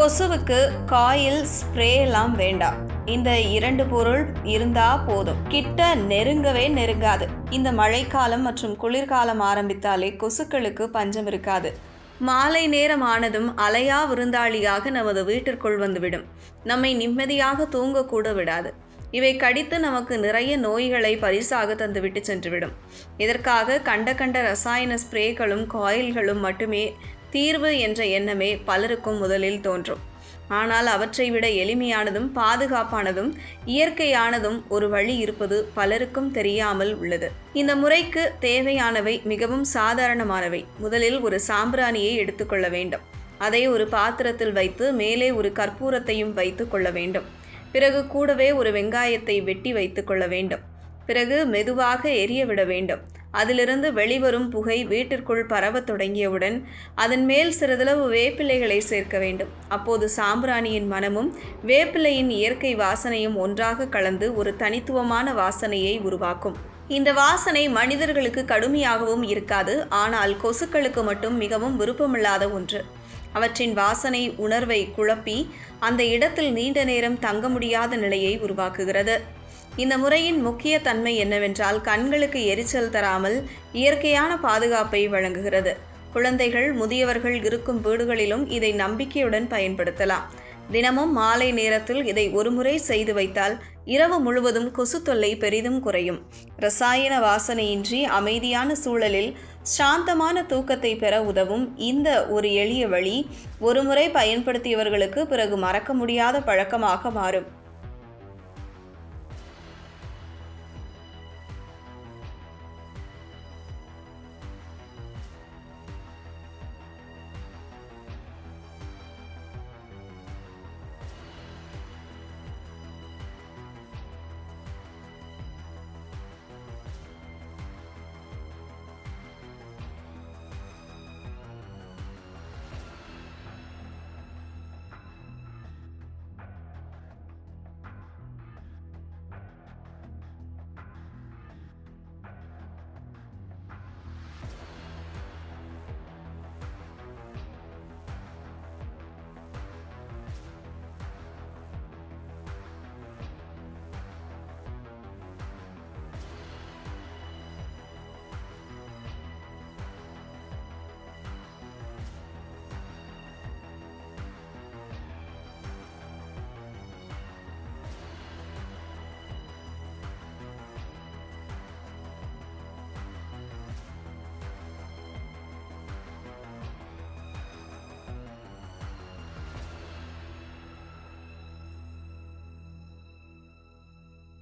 கொசுவுக்கு coil spray எல்லாம் வேண்டாம். இந்த இரண்டு பொருள் இருந்தா போதும். கிட்ட நெருங்கவே நெருங்காது. இந்த மழைக்காலம் மற்றும் குளிர்காலம் ஆரம்பித்தாலே கொசுக்களுக்கு பஞ்சம் இருக்காது. மாலை நேரம் ஆனதும் அலையா விருந்தாளியாக நமது வீட்டிற்குள் வந்துவிடும். நம்மை நிம்மதியாக தூங்கக்கூட விடாது. இவை கடித்து நமக்கு நிறைய நோய்களை பரிசாக தந்துவிட்டு சென்றுவிடும். இதற்காக கண்ட கண்ட ரசாயன ஸ்ப்ரேகளும் காயில்களும் மட்டுமே தீர்வு என்ற எண்ணமே பலருக்கும் முதலில் தோன்றும். ஆனால் அவற்றை விட எளிமையானதும் பாதுகாப்பானதும் இயற்கையானதும் ஒரு வழி இருப்பது பலருக்கும் தெரியாமல் உள்ளது. இந்த முறைக்கு தேவையானவை மிகவும் சாதாரணமானவை. முதலில் ஒரு சாம்பிராணியை எடுத்துக்கொள்ள வேண்டும். அதை ஒரு பாத்திரத்தில் வைத்து மேலே ஒரு கற்பூரத்தையும் வைத்து கொள்ள வேண்டும். பிறகு கூடவே ஒரு வெங்காயத்தை வெட்டி வைத்து கொள்ள வேண்டும். பிறகு மெதுவாக எரிய விட வேண்டும். அதிலிருந்து வெளிவரும் புகை வீட்டிற்குள் பரவத் தொடங்கியவுடன் அதன் மேல் சிறிதளவு வேப்பிலைகளை சேர்க்க வேண்டும். அப்போது சாம்பிராணியின் மனமும் வேப்பிலையின் இயற்கை வாசனையும் ஒன்றாக கலந்து ஒரு தனித்துவமான வாசனையை உருவாக்கும். இந்த வாசனை மனிதர்களுக்கு கடுமையாகவும் இருக்காது ஆனால் கொசுக்களுக்கு மட்டும் மிகவும் விருப்பமில்லாத ஒன்று. அவற்றின் வாசனை உணர்வை குழப்பி அந்த இடத்தில் நீண்ட நேரம் தங்க முடியாத நிலையை உருவாக்குகிறது. இந்த முறையின் முக்கிய தன்மை என்னவென்றால் கண்களுக்கு எரிச்சல் தராமல் இயற்கையான பாதுகாப்பை வழங்குகிறது. குழந்தைகள் முதியவர்கள் இருக்கும் வீடுகளிலும் இதை நம்பிக்கையுடன் பயன்படுத்தலாம். தினமும் மாலை நேரத்தில் இதை ஒருமுறை செய்து வைத்தால் இரவு முழுவதும் கொசு தொல்லை பெரிதும் குறையும். ரசாயன வாசனையின்றி அமைதியான சூழலில் சாந்தமான தூக்கத்தை பெற உதவும் இந்த ஒரு எளிய வழி ஒருமுறை பயன்படுத்தியவர்களுக்கு பிறகு மறக்க முடியாத பழக்கமாக மாறும்.